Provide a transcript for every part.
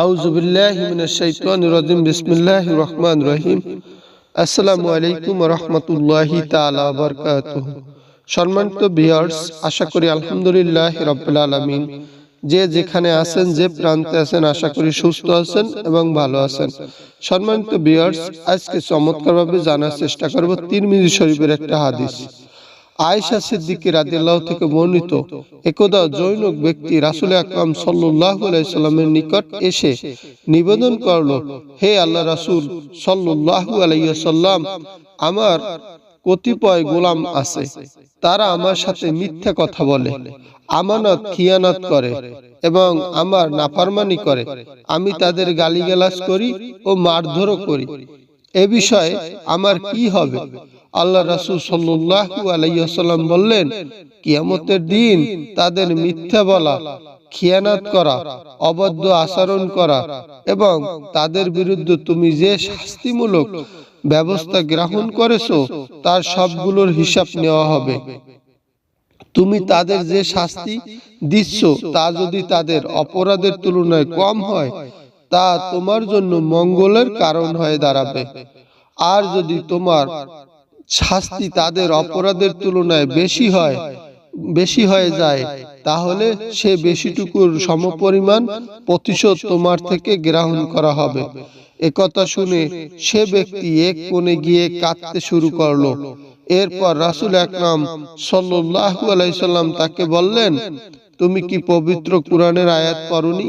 আউযু বিল্লাহি মিনাশ শাইতানির রাজিম। রহিম। আসসালামু আলাইকুম ওয়া রাহমাতুল্লাহি তাআলা ওয়া বারাকাতুহু। সম্মানিত ভিউয়ার্স, আশা করি আলহামদুলিল্লাহ রাব্বিল আলামিন। যে যেখানে আছেন, যে প্রান্তে আছেন, আশা করি সুস্থ আছেন এবং ভালো আছেন। সম্মানিত ভিউয়ার্স, আজকে চমৎকারভাবে জানার চেষ্টা করব তিরমিজি শরীফের একটা হাদিস। আয়েশা সিদ্দিকী রাদিয়াল্লাহু থেকে বর্ণিত, একদা জৈনক ব্যক্তি রাসূল আকরাম সাল্লাল্লাহু আলাইহি সাল্লামের নিকট এসে নিবেদন করল, হে আল্লাহ রাসূল, সাল্লাল্লাহু আলাইহি সাল্লাম আমার কতিপয় গোলাম আছে, তারা আমার সাথে মিথ্যা কথা বলে, আমানত, খিয়ানত করে এবং আমার নাফারমানি করে। আমি তাদের গালিগালাজ করি ও মারধরও করি। এ বিষয়ে আমার কি হবে? আল্লাহ রাসূল সাল্লাল্লাহু আলাইহি ওয়াসাল্লাম বললেন, কিয়ামতের দিন তাদের মিথ্যা বলা, খিয়ানাত করা অবদ্ধ আচরণ করা এবং তাদের বিরুদ্ধে তুমি যে শাস্তিমূলক ব্যবস্থা গ্রহণ করেছ, তার সবগুলোর হিসাব নেওয়া হবে। তুমি তাদের যে শাস্তি দিচ্ছ, তা যদি তাদের অপরাধের তুলনায় কম হয় তা তোমার জন্য মঙ্গলের কারণ হয়ে দাঁড়াবে। আর যদি তোমার শাস্তি তাদের অপরাধের তুলনায় বেশি হয়, বেশি হয়ে যায়, তাহলে সে বেশিটুকুর সমপরিমাণ প্রতিশোধ তোমার থেকে গ্রহণ করা হবে। একথা শুনে সে ব্যক্তি এক কোণে গিয়ে কাঁদতে শুরু করল। এরপর রাসুল আকরাম সাল্লাল্লাহু আলাইহি সাল্লাম তাকে বললেন, তুমি কি পবিত্র কোরআনের আয়াত পড়নি?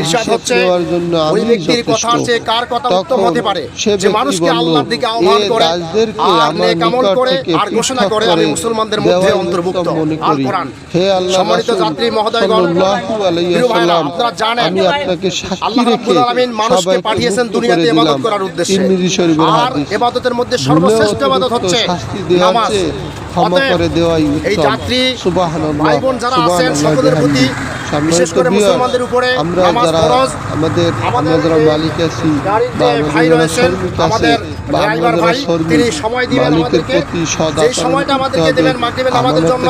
ইরশাদ হচ্ছে ওই ব্যক্তির কথা হচ্ছে কার কথা উত্তম হতে পারে? যে মানুষকে আল্লাহর দিকে আহ্বান করে আর নেক আমল করে আর ঘোষণা করে আমি মুসলমানদের মধ্যে অন্তর্ভুক্ত। আল কোরআন। হে আল্লাহ সম্মানিত যাত্রী মহোদয়গণ আপনারা জানেন আল্লাহ রাব্বুল আলামিন মানুষকে পাঠিয়েছেন দুনিয়াতে ইবাদত করার উদ্দেশ্যে। আর ইবাদতের মধ্যে সর্বশ্রেষ্ঠ ইবাদত হচ্ছে নামাজ। ক্ষমা করে দেওয়াই এই যাত্রী সুবহানাল্লাহ ভাই বোন যারা আছেন সকলের প্রতি বিশেষ করে মুসলমানদের উপরে আমরা যারা আমাদের আমরা যারা মালিক আছি বা আমাদের ভাই যারা রয়েছেন, শ্রমিক আছে বা আমরা যারা শ্রমিক, তিনি সময় দিবেন মালিকের প্রতি সৎ সময়টা আমাদেরকে দেবেন মাগরিবের নামাজের জন্য,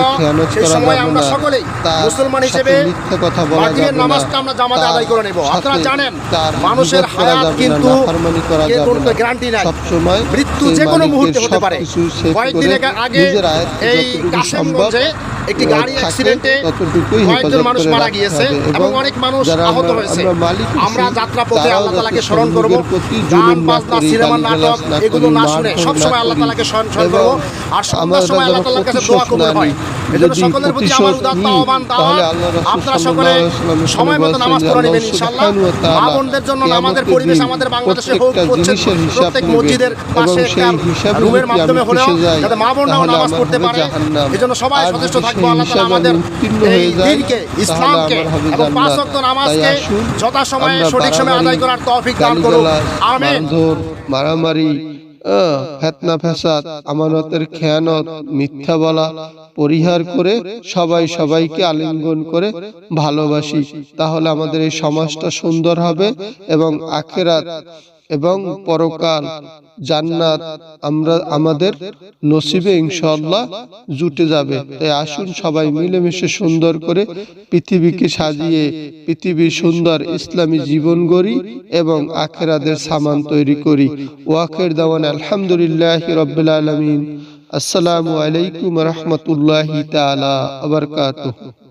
সেই সময় আমরা সকলেই মুসলমান হিসেবে মিথ্যা কথা বলা মাগরিবের নামাজটা আমরা জামাতে আদায় করে নেব। আপনারা জানেন, মানুষের হায়াত কিন্তু কোনো গ্যারান্টি নাই। সবসময় মৃত্যু যে কোনো মুহূর্তে হতে পারে কয়েকদিন আগে এই সম্ভব একটি গাড়ি অ্যাক্সিডেন্টে কয়েকজন মানুষ মারা গিয়েছে এবং অনেক মানুষ আহত হয়েছে। আমরা যাত্রা পথে আল্লাহ তালাকে স্মরণ করব। গান বাজনা সিনেমা নাটক এগুলো না শুনে সবসময় আল্লাহ তালাকে স্মরণ করব। আর সন্ধ্যার সময় আল্লাহ তালার কাছে দোয়া কবুল হয়। এজন্য সকলের প্রতি আমার উদাত্ত আহ্বান তাহলে দাওয়াত আল্লাহ রাসূল আপনারা সকলে সাল্লাল্লাহু আলাইহি ওয়াসাল্লাম সময় মতো নামাজ যে নেবেন ইনশাআল্লাহ। সুবহানাহু ওয়া তাআলা মা বোনদের জন্য আমাদের পরিবেশ আমাদের বাংলাদেশে হোক প্রত্যেক। মসজিদের পাশে রুমের মাধ্যমে আমি হলেও যাতে মা বোনরাও তাহলে নামাজ পড়তে পারে। জাহান্নাম। এজন্য সবাই আর সচেষ্ট থাকব আল্লাহ তাআলা আমাদের আমি উত্তীর্ণ এই দিনকে ইসলামকে এবং পাঁচ ওয়াক্ত নামাজকে যথাসময়ে সঠিক সময়ে বাড়াবাড়ি, আদায় করার তৌফিক দান করুন আমিন। মারামারি ফেতনা ফেসাদ আমানতের খেয়ানত, মিথ্যা বলা, পরিহার করে সবাই সবাইকে আলিঙ্গন করে ভালোবাসি, তাহলে আমাদের এই সমাজটা সুন্দর হবে এবং আখেরাত এবং পরকাল জান্নাত আমরা আমাদের নসিবে ইনশাআল্লাহ জুটে যাবে। তাই আসুন সবাই মিলেমিশে সুন্দর করে পৃথিবীকে সাজিয়ে পৃথিবীর সুন্দর ইসলামী জীবন গড়ি এবং আখেরাদের সামান তৈরি করি। ওয়াখের দাওয়ান আলহামদুলিল্লাহ রব্বিল আলামিন। আসসালামু আলাইকুম রহমতুল্লাহি তাআলা ওয়া বারাকাতুহু।